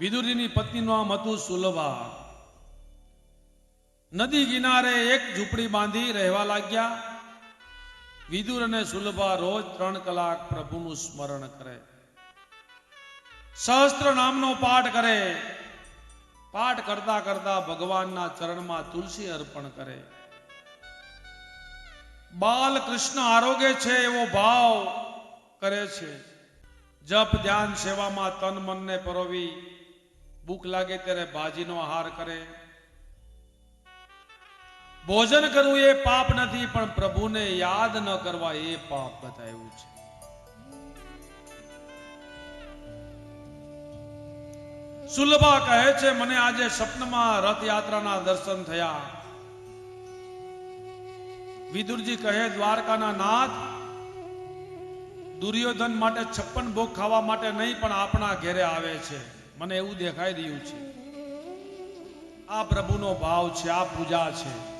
વિદુરીની પત્નીનું નામ હતું સુલભા નદી કિનારે એક ઝૂંપડી બાંધી રહેવા લાગ્યા. વિદુર અને સુલભા રોજ ત્રણ કલાક પ્રભુનું સ્મરણ કરે. સહસ્ત્ર નામનો પાઠ કરે. પાઠ કરતા કરતા ભગવાનના ચરણમાં તુલસી અર્પણ કરે. બાલ કૃષ્ણ આરોગ્ય છે એવો ભાવ કરે છે. જપ, ધ્યાન, સેવામાં તન, મનને પરોવી ભૂખ લાગે ત્યારે ભાજીનો આહાર કરે. ભોજન કરવું એ પાપ નથી, પણ પ્રભુને યાદ ન કરવા એ પાપ બતાવ્યું છે. સુલભા કહે છે, મને આજે સ્વપ્નમાં રથયાત્રાના દર્શન થયા. વિદુરજી કહે, દ્વારકાના નાથ દુર્યોધન માટે છપ્પન ભોગ ખાવા માટે નહીં, પણ આપણા ઘેરે આવે છે. મને એવું દેખાઈ રહ્યું છે. આ પ્રભુનો ભાવ છે આ પૂજા છે.